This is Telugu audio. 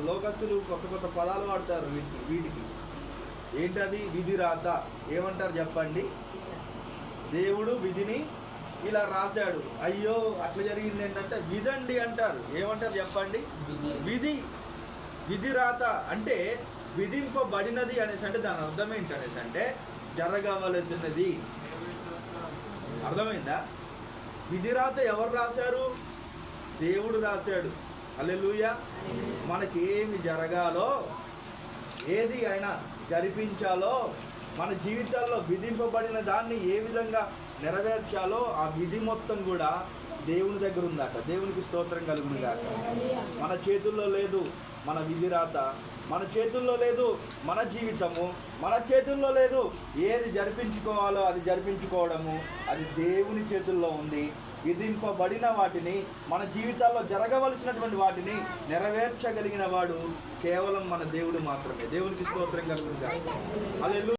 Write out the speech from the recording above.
వాడతారు లోకస్తులు కొత్త కొత్త పదాలు వాడతారు వీటికి వీటికి. ఏంటది? విధి రాత. ఏమంటారు చెప్పండి? దేవుడు విధిని ఇలా రాశాడు. అయ్యో అట్లా జరిగింది ఏంటంటే విధండి అంటారు. ఏమంటారు చెప్పండి? విధి. విధి రాత. అంటే విధింపబడినది అనేసి అంటే దాని అర్థం ఏంటి అనేసి అంటే జరగవలసినది. అర్థమైందా? విధి రాత ఎవరు రాశారు? దేవుడు రాశాడు. అల్లెలుయ మనకి ఏమి జరగాలో ఏది అయినా జరిపించాలో మన జీవితాల్లో విధింపబడిన దాన్ని ఏ విధంగా నెరవేర్చాలో ఆ విధి మొత్తం కూడా దేవుని దగ్గర ఉందట దేవునికి స్తోత్రం కలుగును గాక మన చేతుల్లో లేదు మన విధి రాత మన చేతుల్లో లేదు మన జీవితము మన చేతుల్లో లేదు ఏది జరిపించుకోవాలో అది జరిపించుకోవడము అది దేవుని చేతుల్లో ఉంది. విధింపబడిన వాటిని మన జీవితాల్లో జరగవలసినటువంటి వాటిని నెరవేర్చగలిగిన వాడు కేవలం మన దేవుడు మాత్రమే. దేవునికి స్తోత్రం కలుగుతుంది.